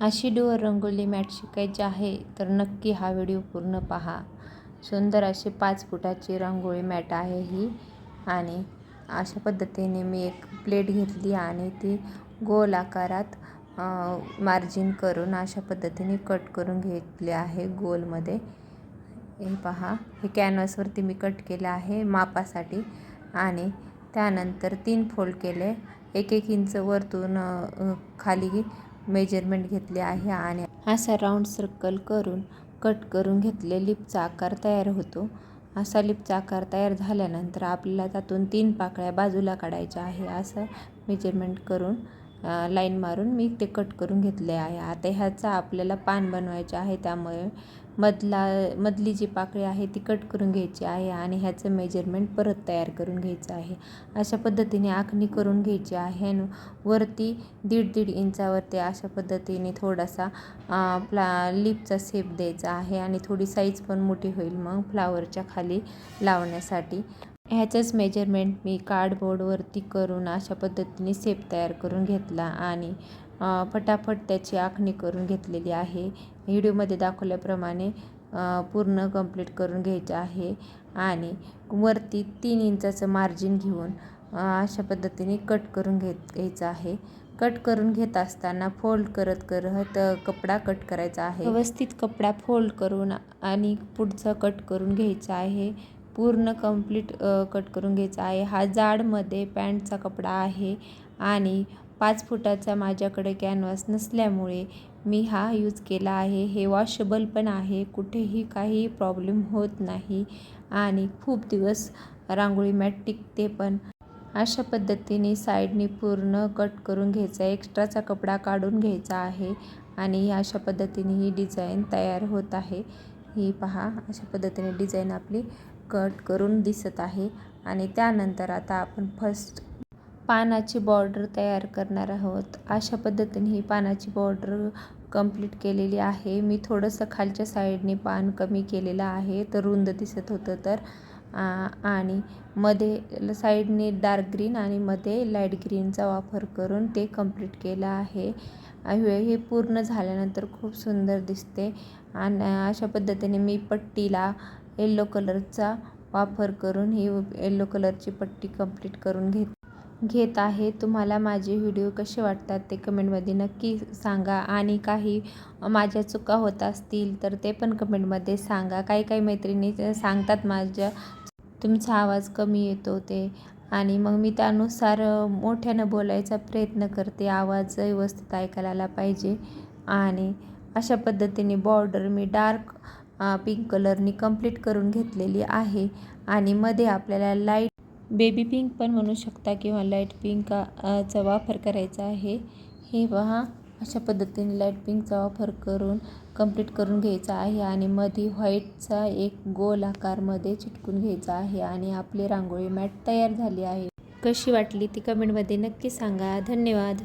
अशी doer rangoli mat शिकायची आहे तर नक्की हा व्हिडिओ पूर्ण पहा. सुंदर अशी पाच फुटाची रांगोळी मॅट आहे ही आणि अशा पद्धतीने मी एक प्लेट घेतली आणि ती गोल आकारात मार्जिन करून अशा पद्धतीने कट करून घेतले आहे गोलमध्ये. हे पहा हे कॅनव्हासवरती मी कट केलं आहे मापासाठी आणि त्यानंतर तीन फोल्ड केले. एक एक इंच वरतून खाली मेजरमेंट घेतले आहे आणि असा राऊंड सर्कल करून कट करून घेतले. लिपचा आकार तयार होतो. असा लिपचा आकार तयार झाल्यानंतर आपल्याला त्यातून तीन पाकळ्या बाजूला काढायच्या आहे. असं मेजरमेंट करून लाईन मारून मी ते कट करून घेतले आहे. आता ह्याचा आपल्याला पान बनवायचे आहे त्यामुळे मधला मधली जी पाकळी आहे ती कट करून घ्यायची आहे आणि ह्याचं मेजरमेंट परत तयार करून घ्यायचं आहे. अशा पद्धतीने आखणी करून घ्यायची आहे आणि वरती दीड दीड इंचावरती अशा पद्धतीने थोडासा प्ला लिपचा सेप द्यायचा आहे आणि थोडी साईज पण मोठी होईल मग फ्लावरच्या खाली लावण्यासाठी. ह्याचंच मेजरमेंट मी कार्डबोर्डवरती करून अशा पद्धतीने सेप तयार करून घेतला आणि फटाफट त्याची आखणी करून घेतलेली आहे. व्हिडिओमध्ये दाखवल्याप्रमाणे पूर्ण कंप्लीट करून घ्यायचं आहे आणि वरती तीन इंचाचं मार्जिन घेऊन अशा पद्धतीने कट करून घेत घ्यायचं आहे. कट करून घेत असताना फोल्ड करत करत कपडा कट करायचा आहे. व्यवस्थित कपडा फोल्ड करून आणि पुढचं कट करून घ्यायचा आहे. पूर्ण कंप्लीट कट करून घ्यायचा आहे. हा जाडमध्ये पॅन्टचा कपडा आहे आणि पाच फुटाचा माझ्याकडे कॅनव्हास नसल्यामुळे मी हा यूज केला आहे. हे वॉशेबल पण आहे. कुठेही काही प्रॉब्लेम होत नाही. आणि खूप दिवस रांगोळी मॅट टिकते पण अशा पद्धतीने साईडने पूर्ण कट करून घ्यायचा एक्स्ट्राचा कपडा काढून घ्यायचा आहे आणि अशा पद्धतीने ही डिझाईन तयार होत आहे. ही पहा अशा पद्धतीने डिझाईन आपली कट करून दिसत आहे आणि त्यानंतर आता आपण फर्स्ट पानाची बॉर्डर तयार करणार आहोत. अशा पद्धतीने ही पानाची बॉर्डर कंप्लीट केलेली आहे. मी थोडंसं खालच्या साईडने पान कमी केलेलं आहे तर रुंद दिसत होतं तर. आणि मध्ये साईडने डार्क ग्रीन आणि मध्ये लाइट ग्रीनचा वापर करून ते कंप्लीट केलं आहे. हे पूर्ण झाल्यानंतर खूप सुंदर दिसते. आणि अशा पद्धतीने मी पट्टीला येल्लो कलरचा वापर करून ही येल्लो कलरची पट्टी कंप्लीट करून घेत घेत आहे. तुम्हाला माझे व्हिडिओ कसे वाटतात ते कमेंटमध्ये नक्की सांगा आणि काही माझ्या चुका होत असतील तर ते पण कमेंटमध्ये सांगा. काही काही मैत्रिणी सांगतात माझ्या तुमचा आवाज कमी येतो ते आणि मग मी त्यानुसार मोठ्यानं बोलायचा प्रयत्न करते. आवाज व्यवस्थित ऐकायला पाहिजे आणि अशा पद्धतीने बॉर्डर मी डार्क पिंक कलरनी कंप्लीट करून घेतलेली आहे. आणि मध्ये आपल्याला लाइट बेबी पिंक पण म्हणू शकता किंवा लाइट पिंक चा वापर करायचा आहे. हे पहा अशा पद्धतीने लाइट पिंकचा वापर करून कंप्लीट करून घ्यायचा आहे. आणि मध्ये व्हाईटचा एक गोल आकारमध्ये चिटकून घ्यायचा आहे. आणि आपली रांगोळी मॅट तयार झाली आहे. कशी वाटली ती कमेंटमध्ये नक्की सांगा. धन्यवाद.